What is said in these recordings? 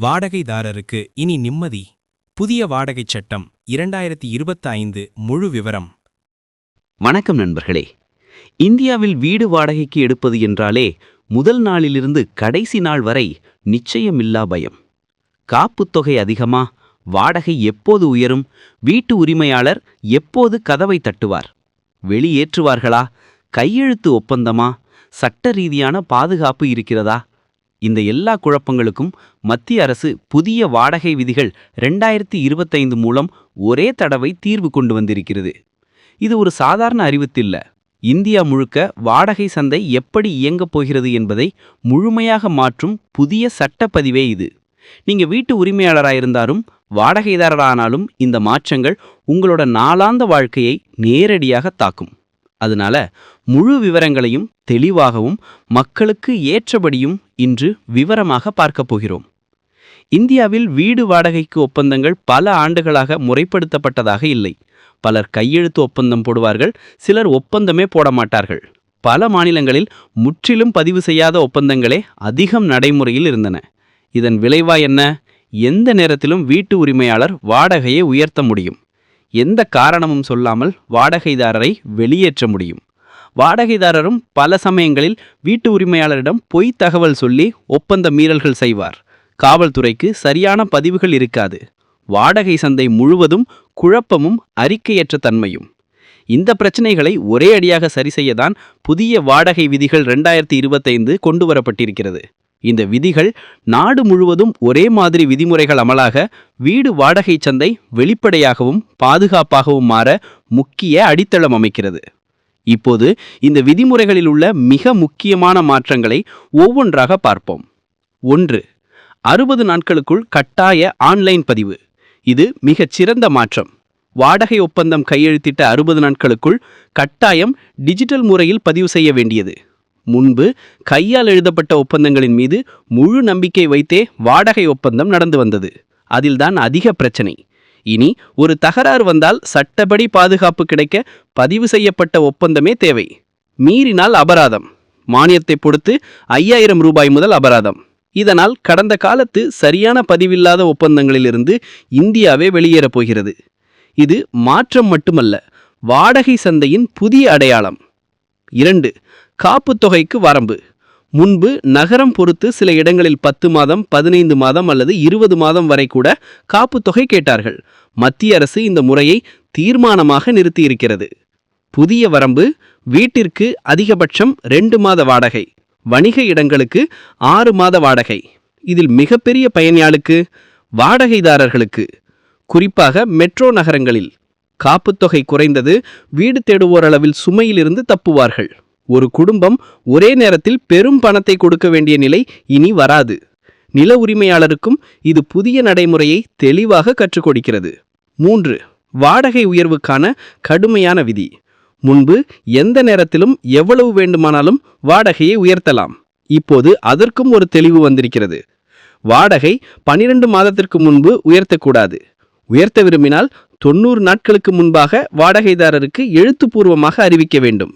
வாடகைதாரருக்கு இனி நிம்மதி. புதிய வாடகைச் சட்டம் இரண்டாயிரத்தி இருபத்தி ஐந்து முழு விவரம். வணக்கம் நண்பர்களே. இந்தியாவில் வீடு வாடகைக்கு எடுப்பது என்றாலே முதல் நாளிலிருந்து கடைசி நாள் வரை நிச்சயமில்லா பயம். காப்புத்தொகை அதிகமா? வாடகை எப்போது உயரும்? வீட்டு உரிமையாளர் எப்போது கதவை தட்டுவார்? வெளியேற்றுவார்களா? கையெழுத்து ஒப்பந்தமா? சட்ட ரீதியான பாதுகாப்பு இருக்கிறதா? இந்த எல்லா குழப்பங்களுக்கும் மத்திய அரசு புதிய வாடகை விதிகள் ரெண்டாயிரத்தி இருபத்தைந்து மூலம் ஒரே தடவை தீர்வு கொண்டு வந்திருக்கிறது. இது ஒரு சாதாரண அறிவித்தில்ல. இந்தியா முழுக்க வாடகை சந்தை எப்படி இயங்கப் போகிறது என்பதை முழுமையாக மாற்றும் புதிய சட்டப்பதிவே இது. நீங்க வீட்டு உரிமையாளராயிருந்தாலும் வாடகைதாரரானாலும் இந்த மாற்றங்கள் உங்களோட நாளாந்த வாழ்க்கையை நேரடியாக தாக்கும். அதனால முழு விவரங்களையும் தெளிவாகவும் மக்களுக்கு ஏற்றபடியும் இன்று விவரமாக பார்க்கப் போகிறோம். இந்தியாவில் வீடு வாடகைக்கு ஒப்பந்தங்கள் பல ஆண்டுகளாக முறைப்படுத்தப்பட்டதாக இல்லை. பலர் கையெழுத்து ஒப்பந்தம் போடுவார்கள் சிலர் ஒப்பந்தமே போட மாட்டார்கள் பல மாநிலங்களில் முற்றிலும் பதிவு செய்யாத ஒப்பந்தங்களே அதிகம் நடைமுறையில் இருந்தன. இதன் விளைவா என்ன? எந்த நேரத்திலும் வீட்டு உரிமையாளர் வாடகையை உயர்த்த முடியும். எந்த காரணமும் சொல்லாமல் வாடகைதாரரை வெளியேற்ற முடியும். வாடகைதாரரும் பல சமயங்களில் வீட்டு உரிமையாளரிடம் பொய் தகவல் சொல்லி ஒப்பந்த மீறல்கள் செய்வார். காவல்துறைக்கு சரியான பதிவுகள் இருக்காது. வாடகை சந்தை முழுவதும் குழப்பமும் அறிக்கையற்ற தன்மையும். இந்த பிரச்சனைகளை ஒரே அடியாக சரி செய்யதான் புதிய வாடகை விதிகள் ரெண்டாயிரத்தி இருபத்தைந்து கொண்டு வரப்பட்டிருக்கிறது இந்த விதிகள் நாடு முழுவதும் ஒரே மாதிரி விதிமுறைகள் அமலாக வீடு வாடகை சந்தை வெளிப்படையாகவும் பாதுகாப்பாகவும் மாற முக்கிய அடித்தளம் அமைக்கிறது. இப்போது இந்த விதிமுறைகளில் உள்ள மிக முக்கியமான மாற்றங்களை ஒவ்வொன்றாக பார்ப்போம். ஒன்று அறுபது நாட்களுக்குள் கட்டாய ஆன்லைன் பதிவு. இது மிகச் சிறந்த மாற்றம். வாடகை ஒப்பந்தம் கையெழுத்திட்ட அறுபது நாட்களுக்குள் கட்டாயம் டிஜிட்டல் முறையில் பதிவு செய்ய வேண்டியது. முன்பு கையால் எழுதப்பட்ட ஒப்பந்தங்களின் மீது முழு நம்பிக்கை வைத்தே வாடகை ஒப்பந்தம் நடந்து வந்தது. அதில்தான் அதிக பிரச்சனை. இனி ஒரு தகராறு வந்தால் சட்டப்படி பாதுகாப்பு கிடைக்க பதிவு செய்யப்பட்ட ஒப்பந்தமே தேவை. மீறினால் அபராதம். மானியத்தை பொறுத்து ஐயாயிரம் ரூபாய் முதல் அபராதம். இதனால் கடந்த காலத்து சரியான பதிவில்லாத ஒப்பந்தங்களிலிருந்து இந்தியாவே வெளியேறப் போகிறது. இது மாற்றம் மட்டுமல்ல வாடகை சந்தையின் புதிய அடையாளம். இரண்டு காப்பு தொகைக்கு வரம்பு. முன்பு நகரம் பொறுத்து சில இடங்களில் பத்து மாதம் பதினைந்து மாதம் அல்லது இருபது மாதம் வரை கூட காப்பு தொகை கேட்டார்கள். மத்திய அரசு இந்த முறையை தீர்மானமாக நிறுத்தியிருக்கிறது. புதிய வரம்பு வீட்டிற்கு அதிகபட்சம் ரெண்டு மாத வாடகை. வணிக இடங்களுக்கு ஆறு மாத வாடகை. இதில் மிகப்பெரிய பயணியாளுக்கு வாடகைதாரர்களுக்கு. குறிப்பாக மெட்ரோ நகரங்களில். காப்புத்தொகை குறைந்தது வீடு தேடுவோர் அளவில் சுமையிலிருந்து தப்புவார்கள். ஒரு குடும்பம் ஒரே நேரத்தில் பெரும் பணத்தை கொடுக்க வேண்டிய நிலை இனி வராது. நில உரிமையாளருக்கும் இது புதிய நடைமுறையை தெளிவாக கற்றுக் கொடுக்கிறது. மூன்று வாடகை உயர்வுக்கான கடுமையான விதி. முன்பு எந்த நேரத்திலும் எவ்வளவு வேண்டுமானாலும் வாடகையை உயர்த்தலாம். இப்போது அதற்கும் ஒரு தெளிவு வந்திருக்கிறது. வாடகை பனிரெண்டு மாதத்திற்கு முன்பு உயர்த்தக்கூடாது. உயர்த்த விரும்பினால் தொண்ணூறு நாட்களுக்கு முன்பாக வாடகைதாரருக்கு எழுத்துப்பூர்வமாக அறிவிக்க வேண்டும்.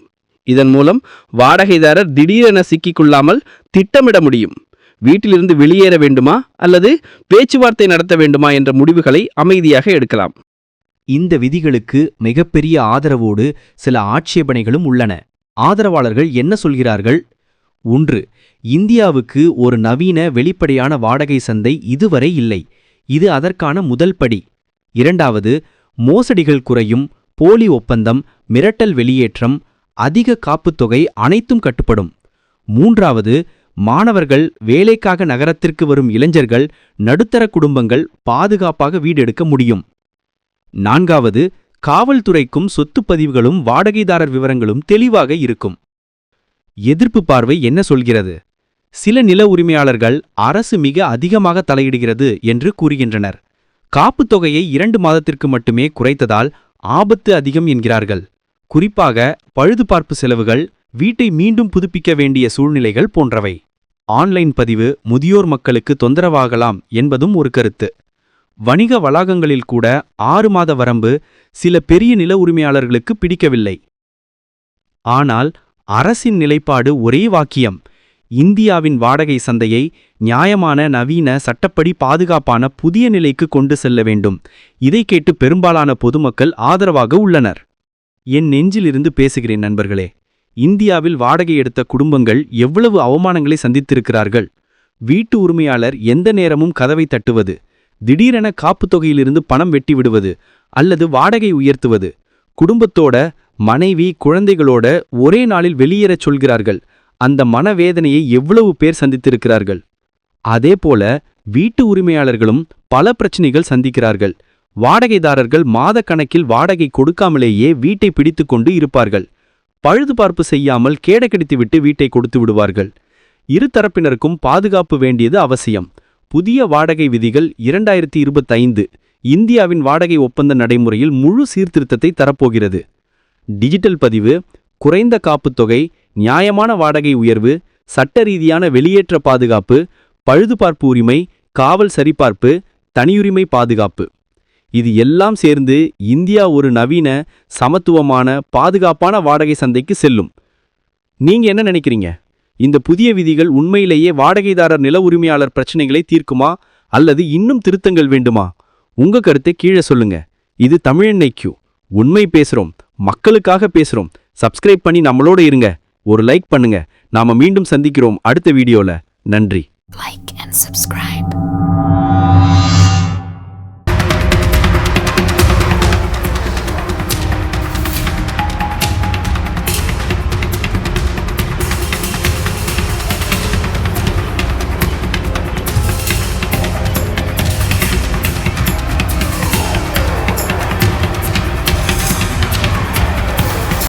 இதன் மூலம் வாடகைதாரர் திடீரென சிக்கிக்கொள்ளாமல் திட்டமிட முடியும். வீட்டிலிருந்து வெளியேற வேண்டுமா அல்லது பேச்சுவார்த்தை நடத்த வேண்டுமா என்ற முடிவுகளை அமைதியாக எடுக்கலாம். இந்த விதிகளுக்கு மிகப்பெரிய ஆதரவோடு சில ஆட்சேபனைகளும் உள்ளன. ஆதரவாளர்கள் என்ன சொல்கிறார்கள்? ஒன்று இந்தியாவுக்கு ஒரு நவீன வெளிப்படையான வாடகை சந்தை இதுவரை இல்லை. இது அதற்கான முதல் படி. இரண்டாவது மோசடிகள் குறையும் போலி ஒப்பந்தம் மிரட்டல் வெளியேற்றம் அதிக காப்புத்தொகை அனைத்தும் கட்டுப்படும். மூன்றாவது மாணவர்கள் வேலைக்காக நகரத்திற்கு வரும் இளைஞர்கள் நடுத்தர குடும்பங்கள் பாதுகாப்பாக வீடெடுக்க முடியும். நான்காவது காவல்துறைக்கும் சொத்துப்பதிவுகளும் வாடகைதாரர் விவரங்களும் தெளிவாக இருக்கும். எதிர்ப்பு பார்வை என்ன சொல்கிறது? சில நில உரிமையாளர்கள் அரசு மிக அதிகமாக தலையிடுகிறது என்று கூறுகின்றனர். காப்பு தொகையை இரண்டு மாதத்திற்கு மட்டுமே குறைத்ததால் ஆபத்து அதிகம் என்கிறார்கள். குறிப்பாக பழுதுபார்ப்பு செலவுகள் வீட்டை மீண்டும் புதுப்பிக்க வேண்டிய சூழ்நிலைகள் போன்றவை. ஆன்லைன் பதிவு முதியோர் மக்களுக்கு தொந்தரவாகலாம் என்பதும் ஒரு கருத்து. வணிக வளாகங்களில் கூட ஆறு மாத வரம்பு சில பெரிய நில உரிமையாளர்களுக்கு பிடிக்கவில்லை. ஆனால் அரசின் நிலைப்பாடு ஒரே வாக்கியம். இந்தியாவின் வாடகை சந்தையை நியாயமான நவீன சட்டப்படி பாதுகாப்பான புதிய நிலைக்கு கொண்டு செல்ல வேண்டும். இதை கேட்டு பெரும்பாலான பொதுமக்கள் ஆதரவாக உள்ளனர். என் நெஞ்சிலிருந்து பேசுகிறேன் நண்பர்களே. இந்தியாவில் வாடகை எடுத்த குடும்பங்கள் எவ்வளவு அவமானங்களை சந்தித்திருக்கிறார்கள். வீட்டு உரிமையாளர் எந்த நேரமும் கதவை தட்டுவது திடீரென காப்பு தொகையிலிருந்து பணம் வெட்டி விடுவது அல்லது வாடகை உயர்த்துவது. குடும்பத்தோட மனைவி குழந்தைகளோட ஒரே நாளில் வெளியேறச் சொல்கிறார்கள். அந்த மனவேதனையை எவ்வளவு பேர் சந்தித்திருக்கிறார்கள்? அதேபோல வீட்டு உரிமையாளர்களும் பல பிரச்சனைகள் சந்திக்கிறார்கள். வாடகைதாரர்கள் மாத கணக்கில் வாடகை கொடுக்காமலேயே வீட்டை பிடித்துக்கொண்டு இருப்பார்கள். பழுதுபார்ப்பு செய்யாமல் கேடக்கடித்துவிட்டு வீட்டை கொடுத்து விடுவார்கள். இரு தரப்பினருக்கும் பாதுகாப்பு வேண்டியது அவசியம். புதிய வாடகை விதிகள் இரண்டாயிரத்தி இருபத்தைந்து இந்தியாவின் வாடகை ஒப்பந்த நடைமுறையில் முழு சீர்திருத்தத்தை தரப்போகிறது. டிஜிட்டல் பதிவு குறைந்த காப்புத்தொகை நியாயமான வாடகை உயர்வு சட்ட ரீதியான வெளியேற்ற பாதுகாப்பு பழுதுபார்ப்பு உரிமை காவல் சரிபார்ப்பு தனியுரிமை பாதுகாப்பு. இது எல்லாம் சேர்ந்து இந்தியா ஒரு நவீன சமத்துவமான பாதுகாப்பான வாடகை சந்தைக்கு செல்லும். நீங்க என்ன நினைக்கிறீங்க? இந்த புதிய விதிகள் உண்மையிலேயே வாடகைதாரர் நில உரிமையாளர் பிரச்சனைகளை தீர்க்குமா? அல்லது இன்னும் திருத்தங்கள் வேண்டுமா? உங்க கருத்தை கீழே சொல்லுங்க. இது தமிழ் கியூ உண்மை பேசுறோம். மக்களுக்காக பேசுறோம். சப்ஸ்கிரைப் பண்ணி நம்மளோட இருங்க. ஒரு லைக் பண்ணுங்க. நாம மீண்டும் சந்திக்கிறோம் அடுத்த வீடியோல. நன்றி. Like and subscribe